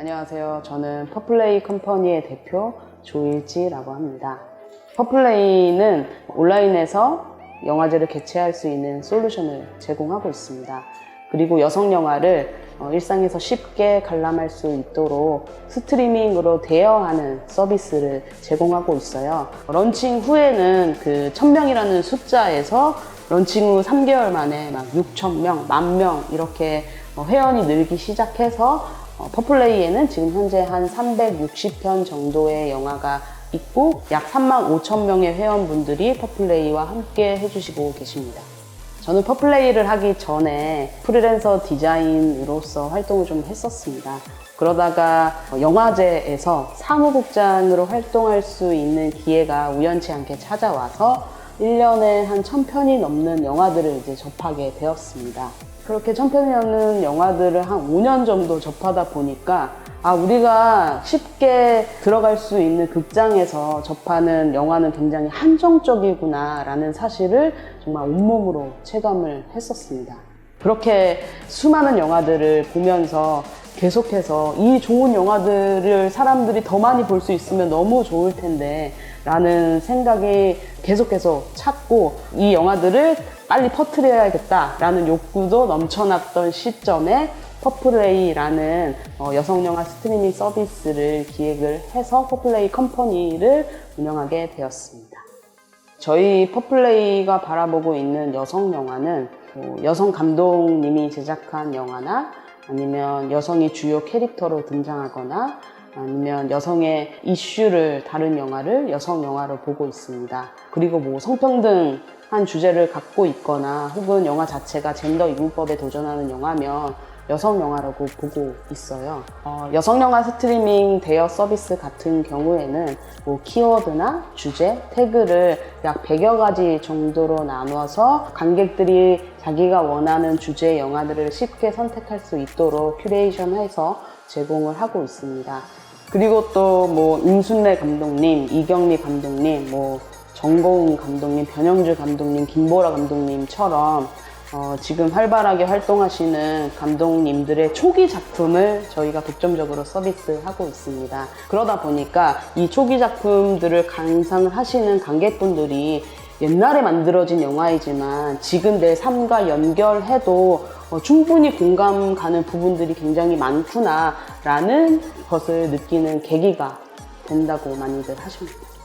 안녕하세요. 저는 퍼플레이 컴퍼니의 대표 조일지라고 합니다. 퍼플레이는 온라인에서 영화제를 개최할 수 있는 솔루션을 제공하고 있습니다. 그리고 여성 영화를 어, 일상에서 쉽게 관람할 수 있도록 스트리밍으로 대여하는 서비스를 제공하고 있어요. 런칭 후에는 그 1000명이라는 숫자에서 런칭 후 3개월 만에 막 6,000명, 만명 이렇게 어, 회원이 늘기 시작해서 어, 퍼플레이에는 지금 현재 한 360편 정도의 영화가 있고 약 3만 5천 명의 회원분들이 퍼플레이와 함께 해주시고 계십니다. 저는 퍼플레이를 하기 전에 프리랜서 디자인으로서 활동을 좀 했었습니다. 그러다가 영화제에서 사무국장으로 활동할 수 있는 기회가 우연치 않게 찾아와서 1년에 한 1000편이 넘는 영화들을 이제 접하게 되었습니다. 그렇게 1000편이 넘는 영화들을 한 5년 정도 접하다 보니까 아, 우리가 쉽게 들어갈 수 있는 극장에서 접하는 영화는 굉장히 한정적이구나 라는 사실을 정말 온몸으로 체감을 했었습니다. 그렇게 수많은 영화들을 보면서 계속해서 이 좋은 영화들을 사람들이 더 많이 볼 수 있으면 너무 좋을 텐데 라는 생각이 계속해서 찾고 이 영화들을 빨리 퍼뜨려야겠다 라는 욕구도 넘쳐났던 시점에 퍼플레이라는 어, 여성 영화 스트리밍 서비스를 기획을 해서 퍼플레이 컴퍼니를 운영하게 되었습니다. 저희 퍼플레이가 바라보고 있는 여성 영화는 뭐 여성 감독님이 제작한 영화나 아니면 여성이 주요 캐릭터로 등장하거나 아니면 여성의 이슈를 다룬 영화를 여성 영화로 보고 있습니다. 그리고 뭐 성평등 한 주제를 갖고 있거나 혹은 영화 자체가 젠더 이분법에 도전하는 영화면 여성 영화라고 보고 있어요. 어, 여성 영화 스트리밍 대여 서비스 같은 경우에는 뭐 키워드나 주제, 태그를 약 100여 가지 정도로 나누어서 관객들이 자기가 원하는 주제의 영화들을 쉽게 선택할 수 있도록 큐레이션해서 제공을 하고 있습니다. 그리고 또 뭐 임순례 감독님, 이경미 감독님, 뭐 정고은 감독님, 변영주 감독님, 김보라 감독님처럼 어, 지금 활발하게 활동하시는 감독님들의 초기 작품을 저희가 독점적으로 서비스하고 있습니다. 그러다 보니까 이 초기 작품들을 감상을 하시는 관객분들이 옛날에 만들어진 영화이지만 지금 내 삶과 연결해도 어, 충분히 공감 가는 부분들이 굉장히 많구나라는 것을 느끼는 계기가 된다고 많이들 하십니다.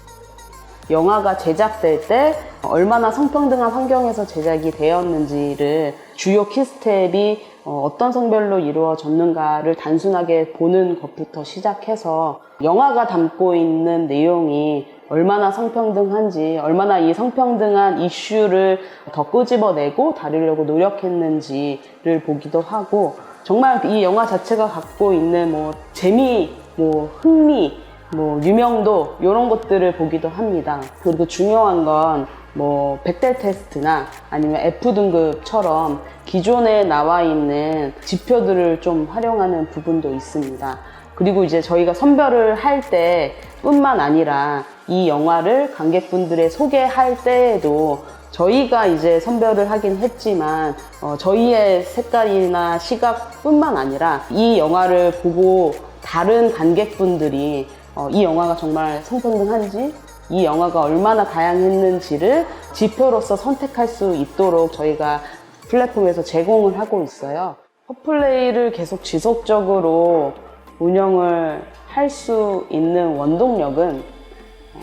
영화가 제작될 때 얼마나 성평등한 환경에서 제작이 되었는지를 주요 키스텝이 어, 어떤 성별로 이루어졌는가를 단순하게 보는 것부터 시작해서 영화가 담고 있는 내용이 얼마나 성평등한지, 얼마나 이 성평등한 이슈를 더 끄집어내고 다루려고 노력했는지를 보기도 하고, 정말 이 영화 자체가 갖고 있는 뭐 재미, 뭐 흥미, 뭐 유명도 이런 것들을 보기도 합니다. 그리고 중요한 건 뭐 백델 테스트나 아니면 F 등급처럼 기존에 나와 있는 지표들을 좀 활용하는 부분도 있습니다. 그리고 이제 저희가 선별을 할 때 뿐만 아니라 이 영화를 관객분들의 소개할 때에도 저희가 이제 선별을 하긴 했지만 어, 저희의 색깔이나 시각뿐만 아니라 이 영화를 보고 다른 관객분들이 어, 이 영화가 정말 성평등한지 이 영화가 얼마나 다양했는지를 지표로서 선택할 수 있도록 저희가 플랫폼에서 제공을 하고 있어요. 퍼플레이를 계속 지속적으로 운영을 할 수 있는 원동력은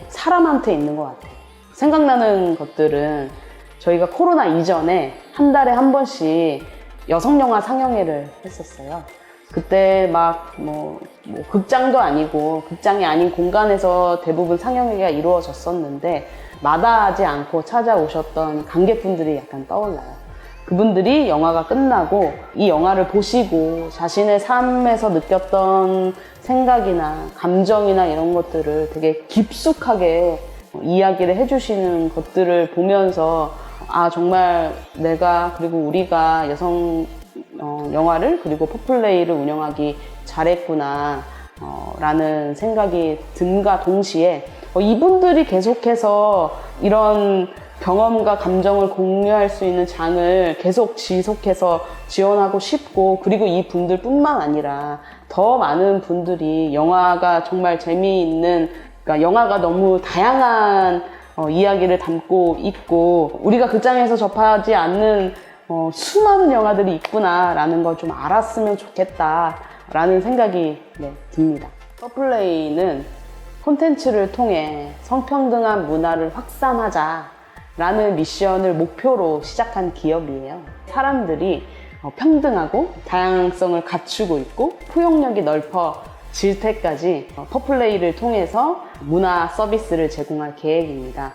사람한테 있는 것 같아요. 생각나는 것들은 저희가 코로나 이전에 한 달에 한 번씩 여성 영화 상영회를 했었어요. 그때 막뭐 뭐 극장도 아니고 극장이 아닌 공간에서 대부분 상영회가 이루어졌었는데 마다하지 않고 찾아오셨던 관객분들이 약간 떠올라요. 그분들이 영화가 끝나고 이 영화를 보시고 자신의 삶에서 느꼈던 생각이나 감정이나 이런 것들을 되게 깊숙하게 이야기를 해주시는 것들을 보면서 아 정말 내가 그리고 우리가 여성 어, 영화를 그리고 포플레이를 운영하기 잘했구나 어, 라는 생각이 든가 동시에 어, 이분들이 계속해서 이런 경험과 감정을 공유할 수 있는 장을 계속 지속해서 지원하고 싶고 그리고 이 분들뿐만 아니라 더 많은 분들이 영화가 정말 재미있는 그러니까 영화가 너무 다양한 어, 이야기를 담고 있고 우리가 그 장에서 접하지 않는 어, 수많은 영화들이 있구나라는 걸 좀 알았으면 좋겠다라는 생각이 네, 듭니다. 서플레이는 콘텐츠를 통해 성평등한 문화를 확산하자라는 미션을 목표로 시작한 기업이에요. 사람들이 어, 평등하고 다양성을 갖추고 있고 포용력이 넓어질 때까지 어, 퍼플레이를 통해서 문화 서비스를 제공할 계획입니다.